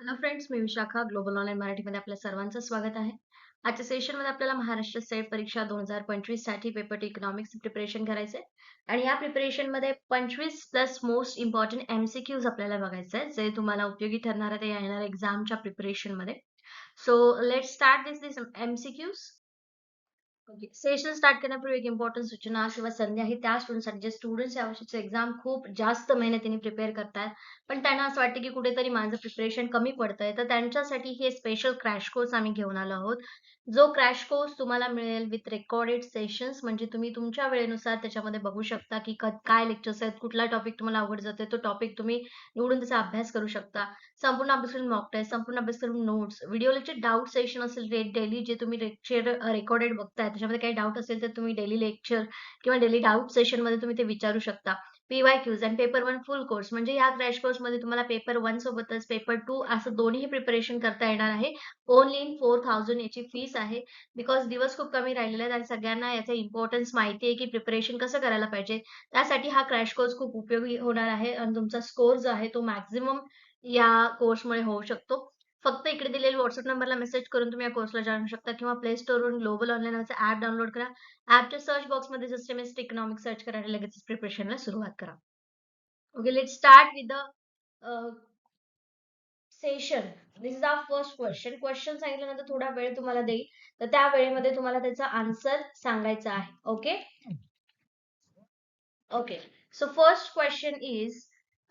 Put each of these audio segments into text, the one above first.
Hello friends मी Vishakha global online मराठीमध्ये आपल्या सर्वांचं स्वागत आहे. आजच्या सेशनमध्ये आपल्याला महाराष्ट्र सेफ परीक्षा दोन हजार पंचवीससाठी पेपर टू इकॉनॉमिक्स प्रिपरेशन करायचं आहे. आणि या प्रिपरेशनमध्ये पंचवीस प्लस मोस्ट इम्पॉर्टंट एमसीक्यूज आपल्याला बघायचं आहे. जे तुम्हाला उपयोगी ठरणार आहे ते येणार एक्झामच्या प्रिपरेशनमध्ये so let start this this MCQs session start करण्यापूर्वी एक इम्पॉर्टंट सूचना किंवा संधी आहे त्या स्टुडंटसाठी जे स्टुडंट्स या वर्षीचे एक्झाम खूप जास्त मेहनतीने प्रिपेअर करतात. पण त्यांना असं वाटतं की कुठेतरी माझं प्रिपरेशन कमी पडतंय. तर त्यांच्यासाठी हे स्पेशल क्रॅश कोर्स आम्ही घेऊन आलो आहोत. जो क्रॅश कोर्स तुम्हाला मिळेल विथ रेकॉर्डेड सेशन्स म्हणजे तुम्ही तुमच्या वेळेनुसार त्याच्यामध्ये बघू शकता की काय लेक्चर्स आहेत कुठला टॉपिक तुम्हाला आवड जाते तो टॉपिक तुम्ही निवडून त्याचा अभ्यास करू शकता. संपूर्ण अभ्यास करून मॉक टेस्ट संपूर्ण अभ्यास करून notes video lecture doubt session असेल डेली जे तुम्ही लेक्चर रेकॉर्डेड बघताय त्याच्यामध्ये काही डाऊट असेल तर तुम्ही डेली लेक्चर किंवा डेली डाऊट सेशनमध्ये तुम्ही ते विचारू शकता. PYQs and paper one full course म्हणजे या क्रॅश कोर्समध्ये तुम्हाला पेपर वन सोबतच पेपर टू असं दोन्ही प्रिपरेशन करता येणार आहे. ओनली इन फोर थाउजंड याची फीस आहे. बिकॉज दिवस खूप कमी राहिलेले आहेत आणि सगळ्यांना याचा इम्पॉर्टन्स माहिती आहे की प्रिपरेशन कसं करायला पाहिजे. त्यासाठी हा क्रॅश कोर्स खूप उपयोगी होणार आहे. आणि तुमचा स्कोर जो आहे तो मॅक्झिमम या कोर्समुळे होऊ शकतो. फक्त इकडे दिलेल्या व्हॉट्सअप नंबरला मेसेज करून तुम्ही या कोर्सला जाणू शकता किंवा प्ले स्टोरवरून ग्लोबल ऑनलाईन ऍप डाउनलोड करा. ऍपच्या सर्च बॉक्समध्ये सिस्टमिस्ट इकॉनॉमिक्स सर्च करा आणि लगेच प्रिपरेशनला सुरुवात करा. Okay let start with the session this is our first question question सांगितल्यानंतर थोडा वेळ तुम्हाला देईल. तर त्या वेळेमध्ये तुम्हाला त्याचा आन्सर सांगायचा आहे. Okay okay so first question is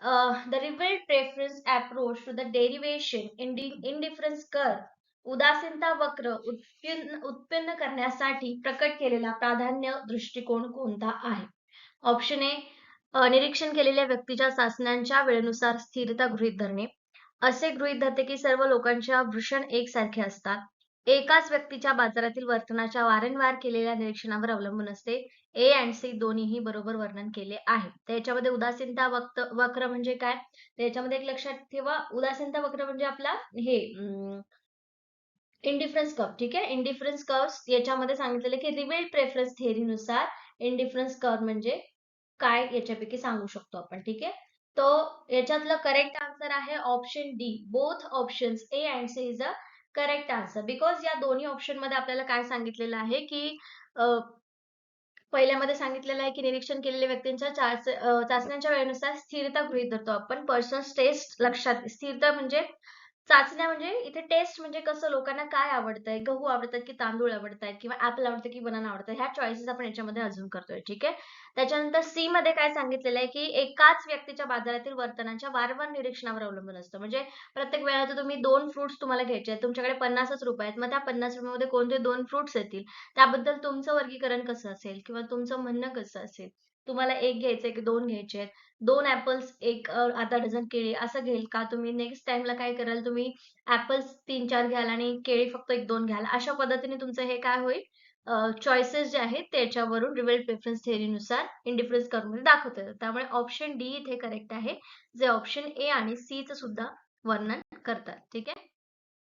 uh, the revealed preference approach to the derivation in indifference curve उदासीनता वक्र उत्पन्न उत्पन्न करण्यासाठी प्रकट केलेला प्राधान्य दृष्टिकोन कोणता आहे? ऑप्शन ए निरीक्षण केलेल्या व्यक्तीच्या चाचण्यांच्या वेळेनुसार स्थिरता गृहीत धरणे. असे गृहीत धरते की सर्व लोकांच्या भूषण एकसारखे असतात. एकाच व्यक्तीच्या बाजारातील वर्तनाच्या वारंवार केलेल्या निरीक्षणावर अवलंबून असते. ए अँड सी दोन्हीही बरोबर वर्णन केले आहे. त्याच्यामध्ये उदासीनता वक्त वक्र म्हणजे काय? त्याच्यामध्ये एक लक्षात ठेवा उदासीनता वक्र म्हणजे आपला हे इंडिफरन्स कर्व ठीक आहे? इंडिफरन्स कर्व याच्यामध्ये सांगितलेले की रिवेल्ड प्रेफरन्स थेअरीनुसार इंडिफरन्स कर्व म्हणजे काय याच्यापैकी सांगू शकतो आपण ठीक आहे? तो याच्यातलं करेक्ट आन्सर आहे option D both options A and C is a correct answer because या दोन्ही ऑप्शनमध्ये आपल्याला काय सांगितलेलं आहे की पहिल्यामध्ये सांगितलेलं आहे की निरीक्षण केलेल्या व्यक्तींच्या चाचण्यांच्या वेळेनुसार स्थिरता गृहीत धरतो आपण. पर्सनल टेस्ट लक्षात स्थिरता म्हणजे चाचण्या म्हणजे इथे टेस्ट म्हणजे कसं लोकांना काय आवडतंय? गहू आवडतात की तांदूळ आवडतात किंवा ऍपल आवडतं की बनाना आवडतं? ह्या चॉईसेस आपण याच्यामध्ये अजून करतोय ठीक आहे? त्याच्यानंतर सी मध्ये काय सांगितलेलं आहे की एकाच व्यक्तीच्या बाजारातील वर्तनाच्या वारंवार निरीक्षणावर अवलंबून असतं. म्हणजे प्रत्येक वेळेला तुम्ही दोन फ्रुट्स तुम्हाला घ्यायचे आहेत. तुमच्याकडे पन्नासच रुपये आहेत. मग त्या पन्नास रुपयामध्ये कोणते दोन फ्रुट्स येतील? त्याबद्दल तुमचं वर्गीकरण कसं असेल? किंवा तुमचं म्हणणं कसं असेल? तुम्हाला एक घ्यायचंय की दोन घ्यायचे आहेत. दोन ऍपल्स एक अर्धा डझन केळी असं घेईल का? तुम्ही नेक्स्ट टाइमला काय कराल तुम्ही ऍपल्स तीन चार घ्याल आणि केळी फक्त एक दोन घ्याल. अशा पद्धतीने तुमचं हे काय होईल? चॉईसेस जे आहेत त्याच्यावरून रिवेल प्रेफरन्स थेअरीनुसार इंडिफरन्स करून म्हणजे दाखवता येतात त्यामुळे ऑप्शन डी इथे करेक्ट आहे. जे ऑप्शन ए आणि सी च सुद्धा वर्णन करतात. ठीक आहे?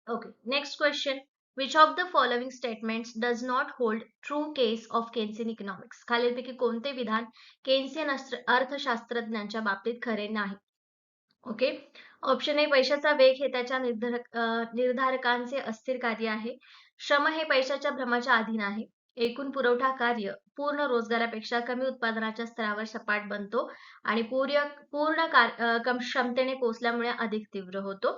Okay next question which of the following statements does not hold true case of Keynesian economics? खालीलपैकी कोणते विधान केन्सियन अर्थशास्त्रज्ञांच्या बाबतीत खरे नाही? ओके ऑप्शन ए पैशाचा वेग हे त्याच्या निर्धारकांचे अस्थिर कार्य आहे. श्रम हे पैशाच्या भ्रमाच्या अधीन आहे. एकूण पुरवठा कार्य पूर्ण रोजगारापेक्षा कमी उत्पादनाच्या स्तरावर सपाट बनतो आणि पूर्ण पूर्ण क्षमतेने पोचल्यामुळे अधिक तीव्र होतो.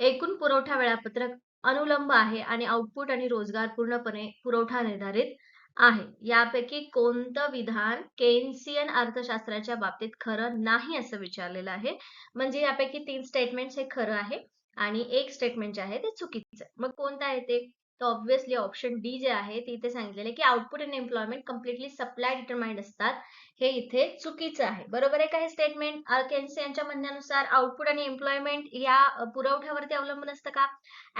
एकूण पुरवठा वेळापत्रक अनुलंब आहे आणि आउटपुट आणि रोजगार पूर्णपणे पुरवठा निर्धारित आहे. यापैकी कोणतं विधान केन्सियन अर्थशास्त्राच्या बाबतीत खरं नाही असं विचारलेलं आहे? म्हणजे यापैकी तीन स्टेटमेंट हे खरं आहे आणि एक स्टेटमेंट जे आहे ते चुकीचं आहे. मग कोणतं आहे ते? तर ऑब्व्हियसली ऑप्शन डी जे आहे ते इथे सांगितलेले की output and employment completely supply determined असतात. हे इथे चुकीचं आहे. बरोबर आहे का हे स्टेटमेंट केन्सी यांच्या म्हणण्यानुसार आउटपुट आणि एम्प्लॉयमेंट या पुरवठ्यावरती अवलंबून असतं का?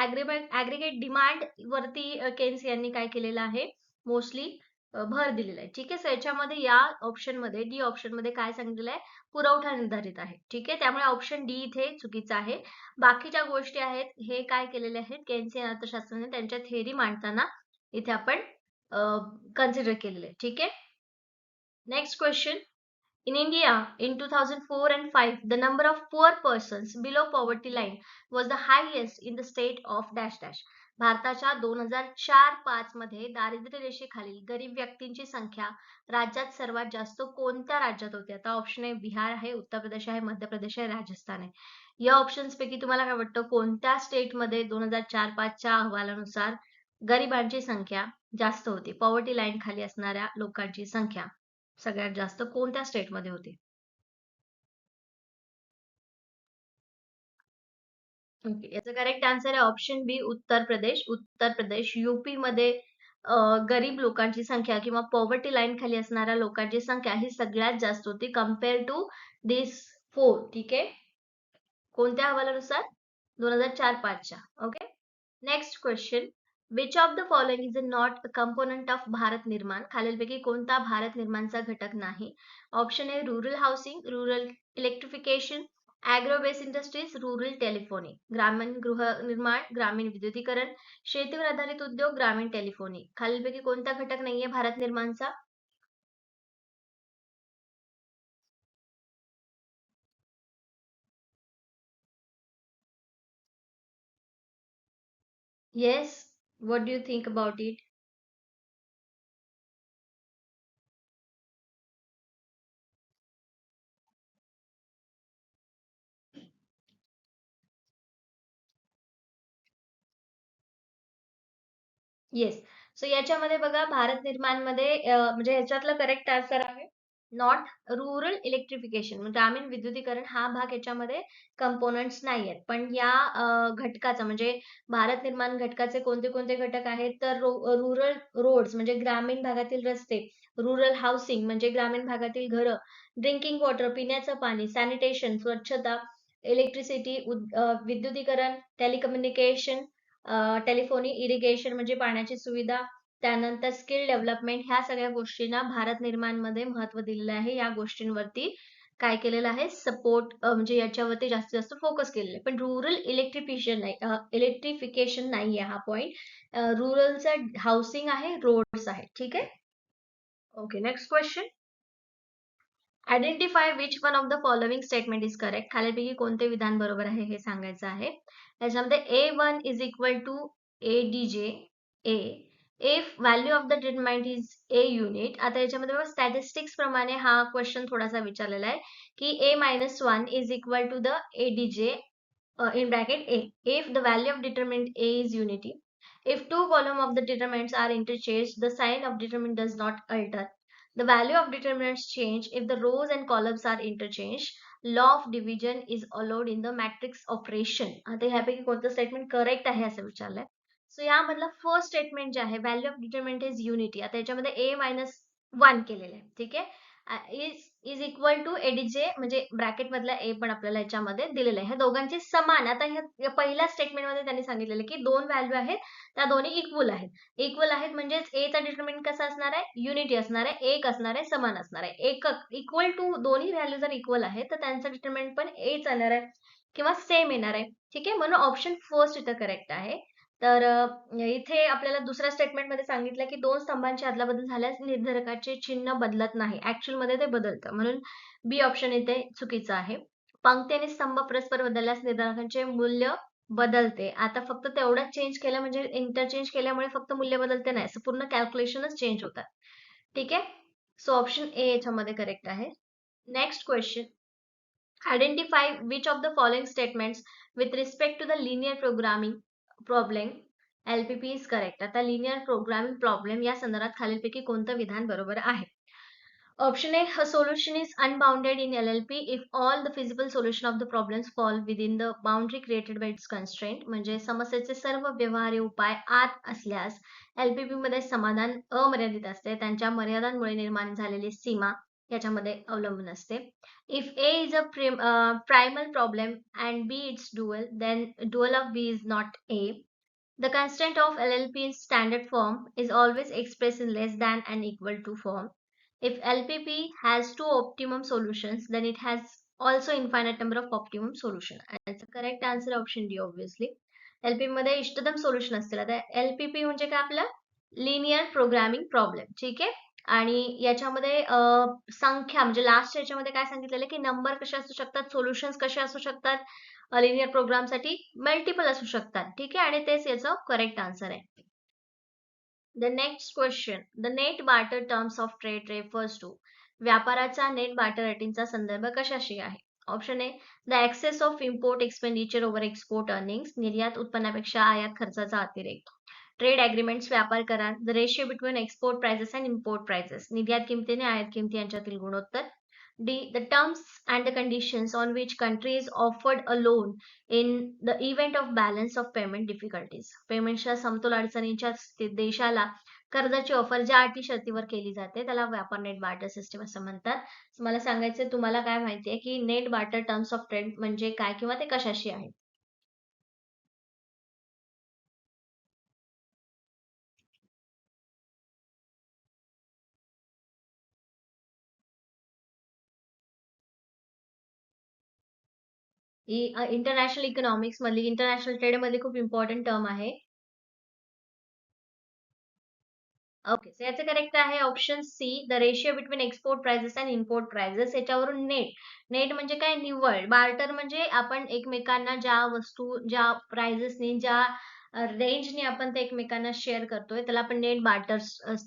ऍग्रीमेंट ऍग्रिगेट डिमांड वरती केन्सी यांनी काय केलेलं आहे? मोस्टली भर दिलेला आहे. ठीक आहे? सो याच्यामध्ये या ऑप्शनमध्ये डी ऑप्शनमध्ये काय सांगितलेलं आहे? पुरवठा निर्धारित आहे. ठीक आहे? त्यामुळे ऑप्शन डी इथे चुकीचा आहे. बाकीच्या गोष्टी आहेत हे काय केलेले आहेत? केन्सी अर्थशास्त्राने त्यांच्या थेअरी मांडताना इथे आपण कन्सिडर केलेले आहे. ठीक आहे? Next question In India, in 2004 and 5, the number of poor persons below poverty line was the highest in the state of dash dash. भारताच्या दोन हजार चार पाच मध्ये दारिद्र्य रेषेखालील गरीब व्यक्तींची संख्या राज्यात सर्वात जास्त कोणत्या राज्यात होती? आता ऑप्शन आहे बिहार आहे उत्तर प्रदेश आहे मध्य प्रदेश आहे राजस्थान आहे. या ऑप्शन्स पैकी तुम्हाला काय वाटतं? कोणत्या स्टेटमध्ये दोन हजार चार पाचच्या अहवालानुसार गरिबांची संख्या जास्त होती? पॉवर्टी लाईन खाली असणाऱ्या लोकांची संख्या सगळ्यात जास्त कोणत्या स्टेटमध्ये होती? ओके याचा करेक्ट आन्सर आहे option B Uttar Pradesh. Uttar Pradesh UP मध्ये गरीब लोकांची संख्या किंवा पॉवर्टी लाईन खाली असणाऱ्या लोकांची संख्या ही सगळ्यात जास्त होती कंपेअर टू दिस फोर ठीक आहे? कोणत्या अहवालानुसार? दोन हजार चार पाचच्या. Okay next question which of the following is a not a component of Bharat Nirman? खालीलपैकी कोणता भारत निर्माणचा घटक नाही? Option A rural housing rural electrification agro base industries rural telephony ग्रामीण गृहनिर्माण ग्रामीण विद्युतीकरण शेतीवर आधारित उद्योग ग्रामीण टेलिफोनी खालीलपैकी कोणता घटक नाहीये Bharat निर्माणचा? Yes what do you think about it yes so याच्यामध्ये बघा भारत निर्माणमध्ये म्हणजे ह्याच्यातलं करेक्ट आन्सर आहे नॉट रुरल इलेक्ट्रिफिकेशन ग्रामीण विद्युतीकरण हा भाग याच्यामध्ये कंपोनंट्स नाही आहेत. पण या घटकाचा म्हणजे भारत निर्माण घटकाचे कोणते कोणते घटक आहेत? तर रुरल रोड्स म्हणजे ग्रामीण भागातील रस्ते रुरल हाऊसिंग म्हणजे ग्रामीण भागातील घरं ड्रिंकिंग वॉटर पिण्याचं पाणी सॅनिटेशन स्वच्छता इलेक्ट्रिसिटी विद्युतीकरण टेलिकम्युनिकेशन टेलिफोनी इरिगेशन म्हणजे पाण्याची सुविधा त्यानंतर स्किल डेव्हलपमेंट ह्या सगळ्या गोष्टींना भारत निर्माणमध्ये महत्त्व दिलेलं आहे. या गोष्टींवरती काय केलेलं आहे? सपोर्ट म्हणजे याच्यावरती जास्तीत जास्त फोकस केलेलं आहे. पण रुरल इलेक्ट्रिफिकेशन नाही इलेक्ट्रिफिकेशन आहे हा पॉईंट रुरलचा हाऊसिंग आहे रोड्स आहे. ठीक आहे? Okay next question identify which one of the following statement is correct खालीपैकी कोणते विधान बरोबर आहे हे सांगायचं आहे. त्याच्यामध्ये A one is equal to A D J A if value of the determined is a unit आता याच्यामध्ये बघा स्टॅटिस्टिक्स प्रमाणे हा क्वेश्चन थोडासा विचारलेला आहे की A minus one is equal to the A D J in bracket A if the value of determinant A is unity if two column of the determinants are interchange the sign of determinant does not alter The value of determinants change if the rows and columns are interchanged. Law of division is allowed in the matrix operation. आता ह्यापैकी कोणतं statement correct आहे असं विचारलंय so यामधलं first statement जे आहे value of determinant is unity आता याच्यामध्ये ए मायनस वन केलेलं आहे ठीक आहे is is equal to ADJ म्हणजे ब्रॅकेट मधला ए पण आपल्याला याच्यामध्ये दिलेलं आहे. ह्या दोघांचे समान आता ह्या पहिल्या स्टेटमेंटमध्ये त्यांनी सांगितलेलं की दोन व्हॅल्यू आहेत त्या दोन्ही इक्वल आहेत. इक्वल आहेत म्हणजेच ए डिटर्मिनंट कसा असणार आहे? युनिटी असणार आहे एक असणार आहे समान असणार आहे. एक इक्वल टू दोन्ही व्हॅल्यू जर इक्वल आहे तर त्यांचं डिटर्मिनंट पण एच येणार आहे किंवा सेम येणार आहे. ठीक आहे? म्हणून ऑप्शन फर्स्ट इथं करेक्ट आहे. तर इथे आपल्याला दुसऱ्या स्टेटमेंटमध्ये सांगितलं की दोन स्तंभांची अदलाबदल झाल्यास निर्धारकाचे चिन्ह बदलत नाही. ऍक्च्युअलमध्ये ते बदलतं. म्हणून बी ऑप्शन इथे चुकीचं आहे. पंक्ती आणि स्तंभ परस्पर बदलल्यास निर्धारकांचे मूल्य बदलते. आता फक्त तेवढंच चेंज केलं म्हणजे इंटरचेंज केल्यामुळे फक्त मूल्य बदलते नाही. असं पूर्ण कॅल्क्युलेशनच चेंज होतात ठीक आहे? सो ऑप्शन ए याच्यामध्ये करेक्ट आहे. Next question identify which of the following statements with respect to the linear programming problem LPP is correct आता लिनियर प्रोग्रामिंग प्रॉब्लेम या संदर्भात खालीलपैकी कोणतं विधान बरोबर आहे? Option A solution is unbounded in L L P if all the feasible solution of the the fall within the boundary created by its constraint म्हणजे समस्येचे सर्व व्यवहार्य उपाय आत असल्यास एलपीपी मध्ये समाधान अमर्यादित असते. त्यांच्या मर्यादांमुळे निर्माण झालेली सीमा याच्यामध्ये अवलंबून असते if A is a primal problem and B its dual then dual of B is not A The constant of LLP in standard form is always expressed in less than and equal to form. If LPP has two optimum solutions, then it has also infinite number of optimum solution. And it's a correct answer option D obviously. LPP मध्ये इष्टतम solution असतील आता LPP म्हणजे काय आपलं linear programming problem ठीक आहे आणि याच्यामध्ये संख्या म्हणजे लास्ट याच्यामध्ये काय सांगितलेलं की नंबर कसे असू शकतात सोल्युशन्स कसे असू शकतात लिनियर प्रोग्रामसाठी मल्टिपल असू शकतात. ठीक आहे? आणि तेच याचं करेक्ट आन्सर आहे. The next question the net barter terms of trade refers to व्यापाराचा नेट बार्टर अटींचा संदर्भ कशाशी आहे? Option A the excess of import expenditure over export earnings निर्यात उत्पन्नापेक्षा आयात खर्चाचा अतिरेक. ट्रेड अग्रीमेंट्स व्यापार करार the ratio between export prices and import prices निर्यात किमती आणि आयात किमती यांच्यातील गुणोत्तर. D the terms and the conditions on which countries offered a loan in the event of balance of payment difficulties पेमेंटच्या समतोल अडचणींच्या देशाला कर्जाची ऑफर ज्या अटी शर्तीवर केली जाते त्याला व्यापार नेट बार्टर सिस्टम असं म्हणतात. मला सांगायचं तुम्हाला काय माहिती आहे की net barter terms of trade म्हणजे काय किंवा ते कशाशी आहे इंटरनॅशनल इकॉनॉमिक्स मधली इंटरनॅशनल ट्रेडमध्ये खूप इम्पॉर्टंट टर्म आहे. ओके सो याचं करेक्ट आहे option C the ratio between export prices and import prices याच्यावरून नेट नेट म्हणजे काय? निव्वळ. बार्टर म्हणजे आपण एकमेकांना ज्या वस्तू ज्या प्राइजेसनी ज्या रेंजने आपण ते एकमेकांना शेअर करतोय त्याला आपण नेट बार्टर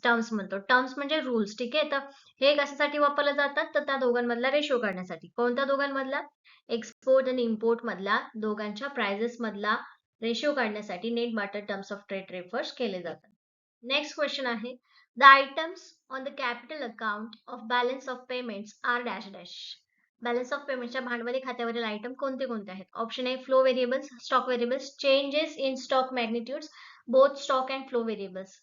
टर्म्स म्हणतो. टर्म्स म्हणजे रूल्स ठीक आहे? तर हे कशासाठी वापरले जातात? तर त्या दोघांमधला रेशो काढण्यासाठी. कोणत्या दोघांमधला? एक्सपोर्ट आणि इम्पोर्ट मधला दोघांच्या प्राइजेस मधला रेशो काढण्यासाठी net barter terms of trade refers केले जातात. नेक्स्ट क्वेश्चन आहे. The items on the capital account of balance of payments are dash dash balance of पेमेंटच्या भांडवली खात्यावरील आयटम कोणते कोणते आहेत? Option A flow variables stock variables changes in stock magnitudes both stock and flow variables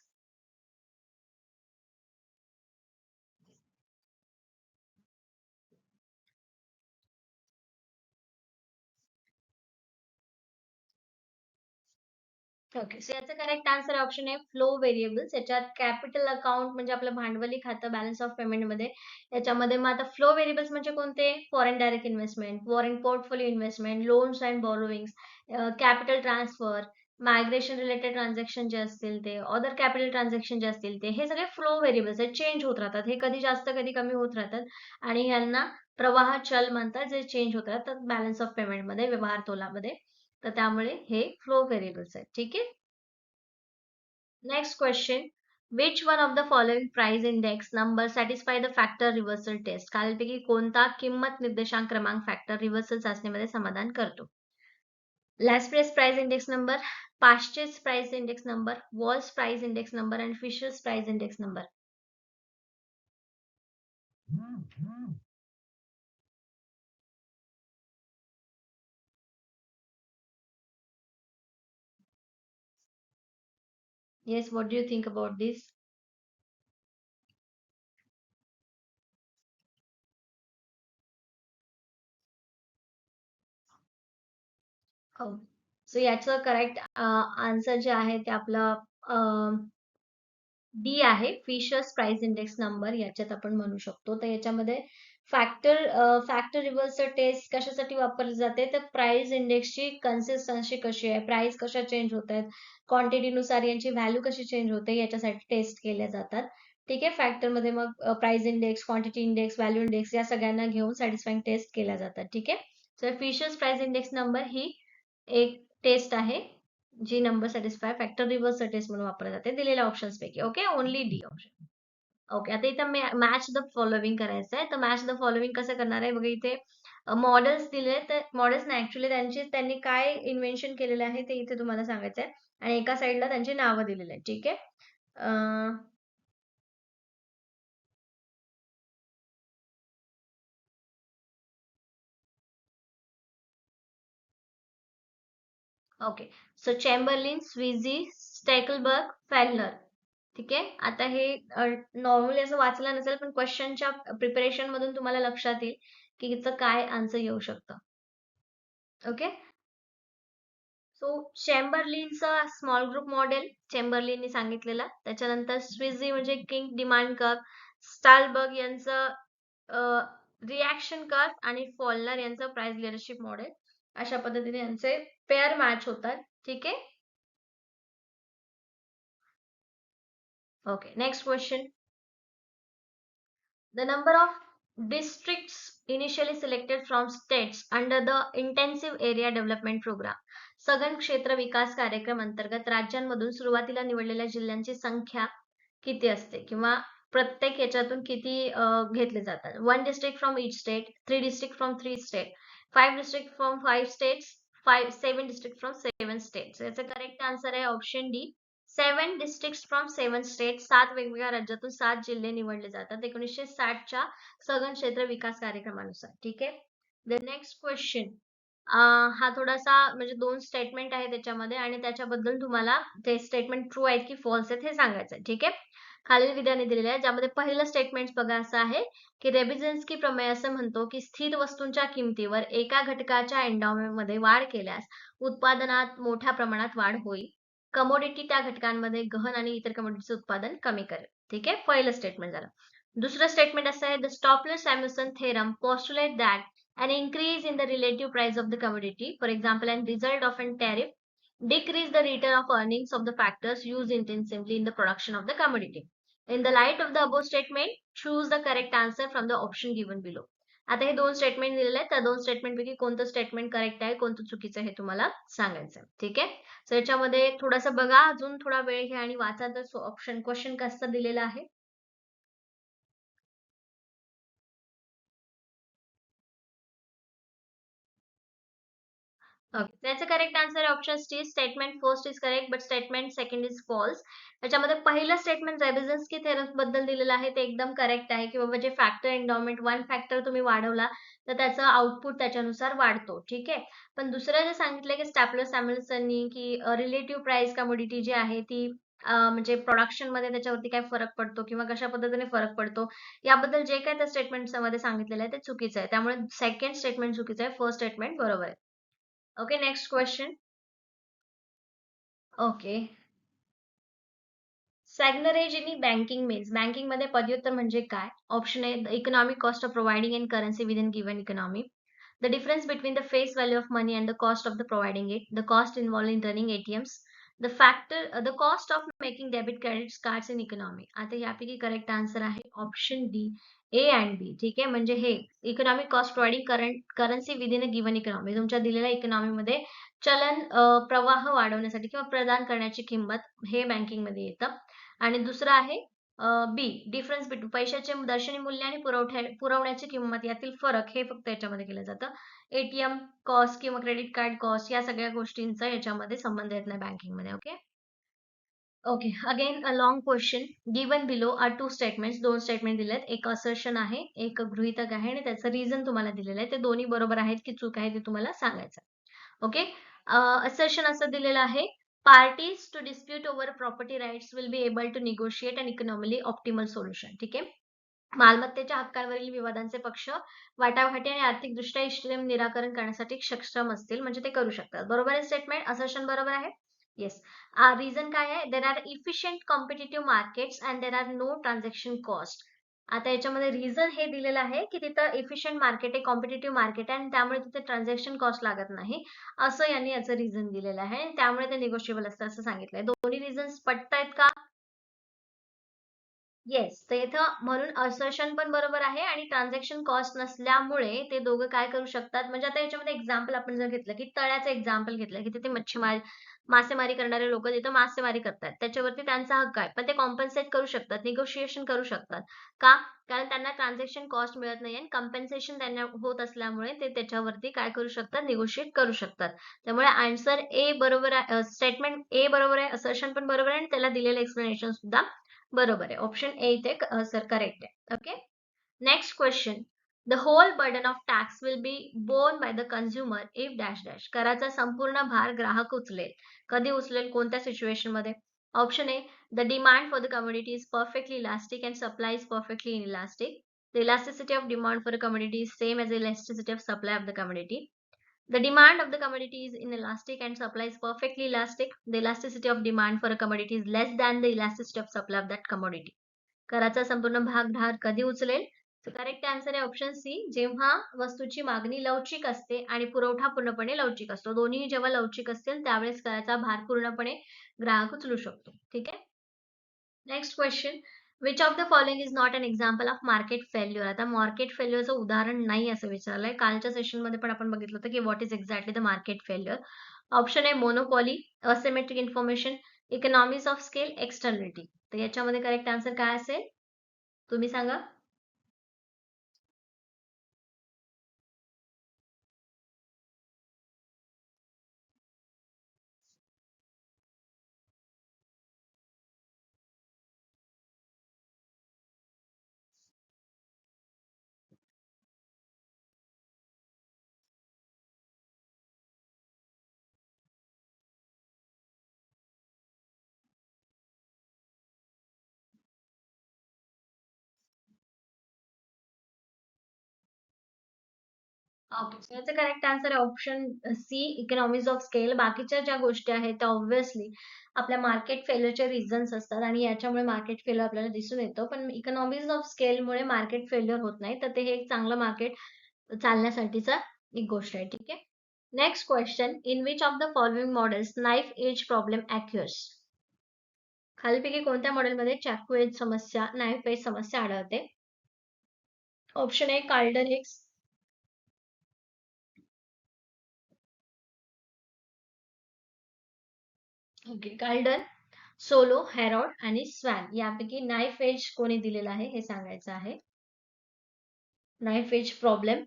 okay so याचं correct answer option आहे flow variables याच्यात capital account म्हणजे आपलं भांडवली खातं बॅलन्स ऑफ पेमेंटमध्ये. याच्यामध्ये मग आता फ्लो व्हेरिएबल्स म्हणजे कोणते? Foreign direct investment foreign portfolio investment loans and borrowings capital transfer migration related transaction जे असतील ते अदर कॅपिटल ट्रान्झॅक्शन जे असतील ते हे सगळे फ्लो व्हेरिएबल्स आहेत चेंज होत राहतात. हे कधी जास्त कधी कमी होत राहतात. आणि यांना प्रवाह चल म्हणतात जे चेंज होत राहतात बॅलन्स ऑफ पेमेंटमध्ये व्यवहार तोलामध्ये. तर त्यामुळे हे फ्लो व्हेरिएबल्स आहेत. ठीक आहे? Next question which one of the following price index number satisfy the factor reversal test खालीलपैकी कोणता किंमत निर्देशांक क्रमांक फॅक्टर रिव्हर्सल चाचणीमध्ये समाधान करतो? Laspeyres price index number Paasche's price index number Walsh's price index number and Fisher's price index number Yes, what do you think about this? हो. So याचं करेक्ट आन्सर जे आहे ते आपलं डी आहे. फिशर्स प्राइस इंडेक्स नंबर याच्यात आपण म्हणू शकतो. तर याच्यामध्ये फॅक्टर फॅक्टर रिव्हर्सल टेस्ट कशासाठी वापरली जाते? तर प्राइस इंडेक्सची कन्सिस्टन्सी कशी आहे? प्राइस कशा चेंज होत आहेत? क्वांटिटीनुसार यांची व्हॅल्यू कशी चेंज होते? याच्यासाठी टेस्ट केल्या जातात. ठीक आहे? फॅक्टरमध्ये मग price index quantity index value index या सगळ्यांना घेऊन सॅटिस्फाईंग टेस्ट केल्या जातात. ठीक आहे? Sir Fisher's price index number ही एक टेस्ट आहे जी number satisfy factor reverse test म्हणून वापरली जाते. दिलेल्या ऑप्शन्स पैकी. Okay only D option okay आता इथं मॅच द फॉलोविंग करायचं आहे. तर मॅच द फॉलोविंग कसं करणार आहे? बघा इथे मॉडेल्स दिले तर मॉडेल्स ना ऍक्च्युली त्यांचे त्यांनी काय इन्व्हेन्शन केलेलं आहे ते इथे तुम्हाला सांगायचं आहे. आणि एका साईडला त्यांची नावं दिलेली आहेत. ठीक आहे? ओके सो चेंबरलिन स्विझी स्टेकलबर्ग फॅलनर ठीक आहे? आता हे नॉर्मली असं वाचलं नसेल पण क्वेश्चनच्या प्रिपरेशन मधून तुम्हाला लक्षात येईल की हिचं काय आन्सर येऊ शकतं. ओके सो चेंबरलीनचं स्मॉल ग्रुप मॉडेल चेंबरलिननी सांगितलेला. त्याच्यानंतर स्विझी म्हणजे किंग डिमांड कर्व स्टालबर्ग यांचं रिॲक्शन कर्व आणि फॉलनर यांचं प्राइस लिडरशिप मॉडेल अशा पद्धतीने यांचे पेअर मॅच होतात. ठीक आहे? Okay next question The number of districts initially selected from states under the intensive area development program. सघन क्षेत्र विकास कार्यक्रम अंतर्गत राज्यांमधून सुरुवातीला निवडलेल्या जिल्ह्यांची संख्या किती असते? किंवा प्रत्येक याच्यातून किती घेतले जातात? One district from each state three district from three state five district from five states five seven district from seven states याचा करेक्ट आन्सर आहे option D seven district from seven state सात वेगवेगळ्या राज्यातून सात जिल्हे निवडले जातात. एकोणीसशे साठच्या सघन क्षेत्र विकास कार्यक्रमानुसार. ठीक आहे? द नेक्स्ट क्वेश्चन हा थोडासा म्हणजे दोन स्टेटमेंट आहे त्याच्यामध्ये आणि त्याच्याबद्दल तुम्हाला ते स्टेटमेंट ट्रू आहेत की फॉल्स आहेत हे सांगायचं आहे. ठीक आहे? खालील विधाने दिलेले आहे ज्यामध्ये पहिलं स्टेटमेंट बघा असं आहे की रेबिझन्स्की प्रमेय असं म्हणतो की स्थिर वस्तूंच्या किमतीवर एका घटकाच्या एंडॉमेंटमध्ये वाढ केल्यास उत्पादनात मोठ्या प्रमाणात वाढ होईल. कमोडिटी त्या घटकांमध्ये गहन आणि इतर कमोडिटीचे उत्पादन कमी करेल ठीक आहे पहिलं स्टेटमेंट झालं दुसरं स्टेटमेंट असं आहे the Stolper Samuelson theorem postulate that an increase in the relative price of the commodity, for example, and result of an tariff, decrease the return of earnings of the factors used intensively in the production of the commodity. In the light of the above statement, choose the correct answer from the option given below. आता हे दोन statement दिलेले आहेत. त्या दोन statement पैकी कोणतं statement correct आहे कोणतं चुकीचं हे तुम्हाला सांगायचं ठीक आहे? सो याच्यामध्ये थोडासा बघा. अजून थोडा वेळ घ्या आणि वाचा. तर ऑप्शन क्वेश्चन कसं दिलेला आहे. ओके त्याचं correct answer option C statement first is correct but statement second is false त्याच्यामध्ये पहिलं स्टेटमेंट रेबिझन्स की थेरमबद्दल दिलेलं आहे ते एकदम करेक्ट आहे की बाबा जे फॅक्टर एन्डॉमेंट वन फॅक्टर तुम्ही वाढवला तर त्याचं आउटपुट त्याच्यानुसार वाढतो ठीक आहे? पण दुसरं जे सांगितलं की स्टॅपलर सॅम्युल्सनी की रिलेटिव्ह प्राइस कमोडिटी जी आहे ती म्हणजे प्रोडक्शनमध्ये त्याच्यावरती काय फरक पडतो किंवा कशा पद्धतीने फरक पडतो याबद्दल जे काय त्या स्टेटमेंटमध्ये सांगितलेलं आहे ते चुकीचं आहे. त्यामुळे सेकंड स्टेटमेंट चुकीचं आहे फर्स्ट स्टेटमेंट बरोबर आहे. Okay, next question. Okay. Seigniorage in banking means बँकिंगमध्ये पदव्युत्तर म्हणजे काय ऑप्शन आहे the economic cost of providing in currency within given economy the difference between the face value of money and the cost of the providing it the cost involve in running ATMs the factor the cost of making debit credit cards in economy आता यापैकी correct answer आहे option D A and B ठीक आहे? म्हणजे हे economic cost providing current currency within a given economy तुमच्या दिलेल्या इकॉनॉमीमध्ये चलन प्रवाह वाढवण्यासाठी किंवा प्रदान करण्याची किंमत हे बँकिंगमध्ये येतं. आणि दुसरं आहे बी डिफरन्स बिटवीन पैशाचे दर्शनी मूल्य आणि पुरवठ्या पुरवण्याची किंमत. यातील फरक हे फक्त याच्यामध्ये केलं जातं. एटीएम कॉस्ट किंवा क्रेडिट कार्ड कॉस्ट या सगळ्या गोष्टींचा याच्यामध्ये संबंध येत नाही बँकिंगमध्ये okay okay again a long question given below are two statements दोन स्टेटमेंट दिलेत. एक असर्शन आहे एक गृहितक आहे आणि त्याचं रिझन तुम्हाला दिलेलं आहे. ते दोन्ही बरोबर आहेत की चूक आहे ते तुम्हाला सांगायचं ओके असर्शन असं दिलेलं आहे parties to dispute over property rights will be able to negotiate and economically optimal solution ठीक आहे? मालमत्तेच्या हक्कांवरील विवादांचे पक्ष वाटाघाटी आणि आर्थिकदृष्ट्या इष्टतम निराकरण करण्यासाठी सक्षम असतील. म्हणजे ते करू शकतात. बरोबर आहे स्टेटमेंट असर्शन बरोबर आहे? येस रिझन काय आहे? There are efficient competitive markets and there are no transaction cost आता याच्यामध्ये रिझन हे दिलेलं आहे की तिथं इफिशियंट मार्केट आहे कॉम्पिटेटिव्ह मार्केट आहे आणि त्यामुळे तिथे ट्रान्झॅक्शन कॉस्ट लागत नाही. असं यांनी याचं रिझन दिलेलं आहे त्यामुळे ते निगोशिएबल असतं असं सांगितलंय. दोन्ही रिझन्स पटतायत का? येस तर इथं म्हणून असर्शन पण बरोबर आहे आणि ट्रान्झॅक्शन कॉस्ट नसल्यामुळे ते दोघं काय करू शकतात? म्हणजे आता याच्यामध्ये एक्झाम्पल आपण जर घेतलं की तळ्याचं एक्झाम्पल घेतलं की तिथे मच्छीमार मासेमारी करणारे लोक तिथं मासेमारी करतात. त्याच्यावरती त्यांचा हक्क आहे. पण ते कॉम्पन्सेट करू शकतात निगोशिएशन करू शकतात. का? कारण त्यांना ट्रान्झॅक्शन कॉस्ट मिळत नाही आणि कम्पेन्सेशन त्यांना होत असल्यामुळे ते त्याच्यावरती काय करू शकतात? निगोशिएट करू शकतात. त्यामुळे आन्सर ए बरोबर आहे स्टेटमेंट ए बरोबर आहे असर्शन पण बरोबर आहे आणि त्याला दिलेलं एक्सप्लेनेशन सुद्धा बरोबर आहे. ऑप्शन ए इथे सर करेक्ट आहे. Okay next question the whole burden of tax will be borne by the consumer if dash dash कराचा संपूर्ण भार ग्राहक उचलेल. कधी उचलेल? कोणत्या सिच्युएशनमध्ये? Option A the demand for the community is perfectly elastic and supply is perfectly elastic the elasticity of demand for community is same as elasticity of supply of the community the demand of the commodity is inelastic and supply is perfectly elastic. The elasticity of demand for a commodity is less than the elasticity of supply of that commodity. कराचा संपूर्ण भाग धार कधी उचलेल तर correct answer आहे option C जेव्हा वस्तूची मागणी लवचिक असते आणि पुरवठा पूर्णपणे लवचिक असतो दोन्ही जेव्हा लवचिक असतील त्यावेळेस कराचा भार पूर्णपणे ग्राहक उचलू शकतो ठीक आहे next question which of the following is not an example of market failure आता मार्केट फेल्युअरचं उदाहरण नाही असं विचारलंय. कालच्या सेशनमध्ये पण आपण बघितलं होतं की what is exactly the market failure option आहे monopoly asymmetric information economics of scale externality तर याच्यामध्ये करेक्ट आन्सर काय असेल? तुम्ही सांगा. ओके करेक्ट आन्सर आहे option C economics of scale बाकीच्या ज्या गोष्टी आहेत त्या ऑब्व्हियसली आपल्या मार्केट फेलरचे रिझन्स असतात आणि याच्यामुळे मार्केट फेलर आपल्याला दिसून येतो. पण इकॉनॉमीज ऑफ स्केलमुळे मार्केट फेल्युअर होत नाही. तर ते हे एक चांगलं मार्केट चालण्यासाठीचा एक गोष्ट आहे. ठीक आहे? Next question in which of the following models knife edge problem occurs खालीपैकी कोणत्या मॉडेलमध्ये चाकू एज समस्या नाईफ एज समस्या आढळते? Option A Cardon X Kaldor Solow Harrod आणि स्वॅन यापैकी नाईफ एज कोणी दिलेला आहे हे सांगायचं आहे? नाईफ एज प्रॉब्लेम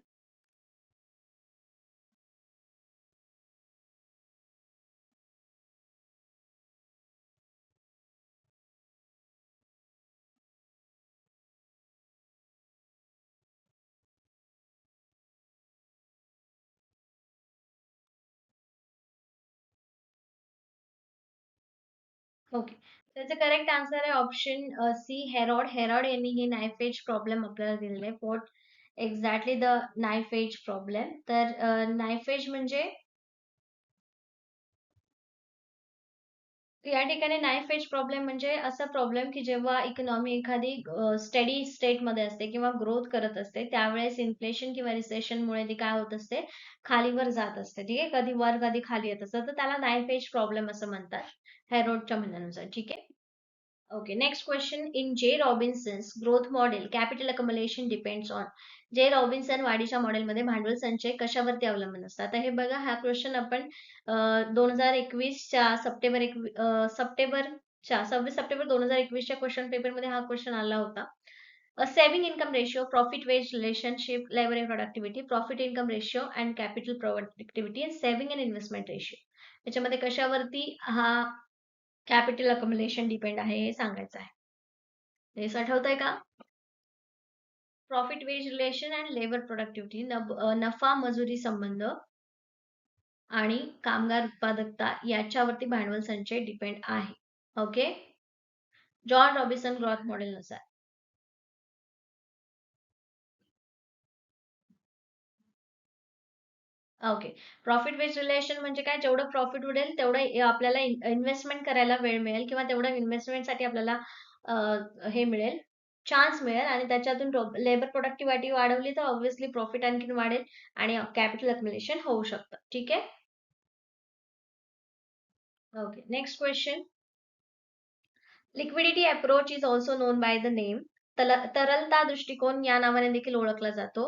ओके त्याचं करेक्ट आन्सर आहे ऑप्शन सी हेरॉड हेरॉड यांनी हे नाईफ एज प्रॉब्लेम आपल्याला दिलेले आहे. What exactly the knife edge problem तर नाईफ एज म्हणजे या ठिकाणी नाईफ एज प्रॉब्लेम म्हणजे असा प्रॉब्लेम की जेव्हा इकॉनॉमी एखादी स्टडी स्टेटमध्ये असते किंवा ग्रोथ करत असते त्यावेळेस इन्फ्लेशन किंवा रिसेशनमुळे ती काय होत असते? खालीवर जात असते. ठीक आहे? कधी वर कधी खाली येत असतं. तर त्याला नाईफ एज प्रॉब्लेम असं म्हणतात. हेरोडच्या म्हणण्यानुसार ठीक आहे okay next question in J Robinson's growth model capital accumulation depends on J Robinson वाढीच्या मॉडेलमध्ये भांडवल संचय कशावरती अवलंबून असतात आता हे बघा हा क्वेश्चन आपण दोन हजार एकवीसच्या सप्टेंबर एक सप्टेंबरच्या सव्वीस सप्टेंबर दोन हजार एकवीसच्या क्वेश्चन पेपरमध्ये हा क्वेश्चन आला होता. Saving income ratio profit wage relationship labour and productivity profit income income and capital productivity and saving and investment investment याच्यामध्ये कशावरती हा कॅपिटल अकमलेशन डिपेंड आहे हे सांगायचं आहे. हे आठवत का? Profit wage relation and labour productivity नफा मजुरी संबंध आणि कामगार उत्पादकता याच्यावरती भांडवल संचय डिपेंड आहे. Okay John Robinson growth model नुसार. ओके प्रॉफिट बेस्ड रिलेशन म्हणजे काय? जेवढं प्रॉफिट उडेल तेवढं आपल्याला इन्व्हेस्टमेंट करायला वेळ मिळेल किंवा तेवढं इन्व्हेस्टमेंटसाठी आपल्याला हे मिळेल. चान्स मिळेल आणि त्याच्यातून लेबर प्रोडक्टिव्हिटी वाढवली तर ऑब्व्हियसली प्रॉफिट आणखीन वाढेल आणि कॅपिटल अक्युमुलेशन होऊ शकतं. ठीक आहे? Okay next question liquidity approach is also known by the name तरलता दृष्टिकोन या नावाने देखील ओळखला जातो.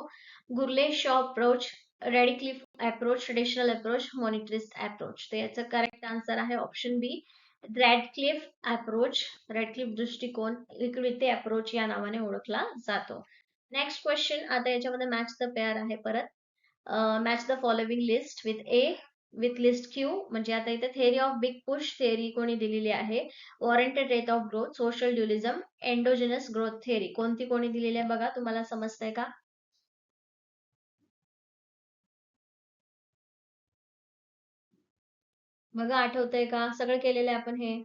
Gurley Shaw approach Radcliffe approach traditional approach monetarist approach तर याचं करेक्ट आन्सर आहे option B Radcliffe approach Radcliffe दृष्टिकोन लिक्विडिटी अप्रोच या नावाने ओळखला जातो. नेक्स्ट क्वेश्चन आता याच्यामध्ये मॅच द पेअर आहे परत. Match the following list with A with list Q म्हणजे आता इथे theory of big push theory कोणी दिलेली आहे? Warranted rate of growth social dualism endogenous growth theory कोणती कोणी दिलेली आहे बघा तुम्हाला समजतंय का? बघा आठवतंय का? सगळं केलेलं आहे आपण हे?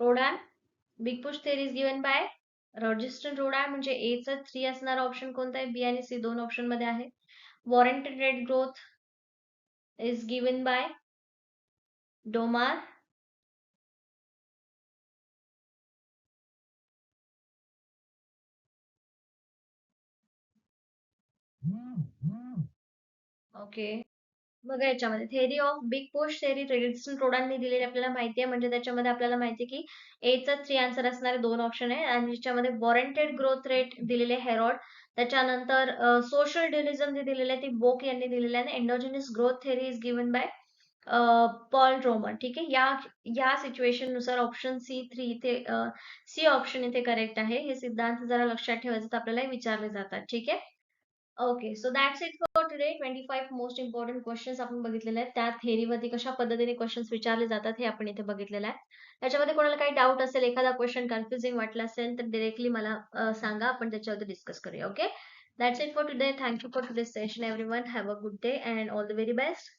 Rodan big push theory is given by Rosenstein Rodan म्हणजे ए चा थ्री असणारा ऑप्शन कोणता आहे? बी आणि सी दोन ऑप्शनमध्ये आहे warranted rate growth is given by Domar okay मग याच्यामध्ये. Theory of big post theory Radisson रोडांनी दिलेली आपल्याला माहिती आहे. म्हणजे त्याच्यामध्ये आपल्याला माहिती आहे की एचा थ्री आन्सर असणारे दोन ऑप्शन आहे. आणि ज्याच्यामध्ये वॉरंटेड ग्रोथ रेट दिलेले हेरॉड त्याच्यानंतर सोशल ड्युरिझम जे दिलेले आहे ते बोक यांनी दिलेले आहे. Endogenous growth theory is given by Paul Romer ठीक आहे? या या सिच्युएशननुसार ऑप्शन सी थ्री इथे सी ऑप्शन इथे करेक्ट आहे. हे सिद्धांत जरा लक्षात ठेवायचं तर आपल्याला विचारले जातात. ठीक आहे? Okay so that's it today twenty five most important questions आपण बघितलेले आहेत. त्या थेरीवरती कशा पद्धतीने क्वेश्चन्स विचारले जातात हे आपण इथे बघितलेलं आहे. त्याच्यामध्ये कोणाला काही डाऊट असेल एखादा क्वेश्चन कन्फ्युजिंग वाटला असेल तर डिरेक्टली मला सांगा. आपण त्याच्यावरती डिस्कस करूया okay that's it for today thank you for today session everyone have a good day and all the very best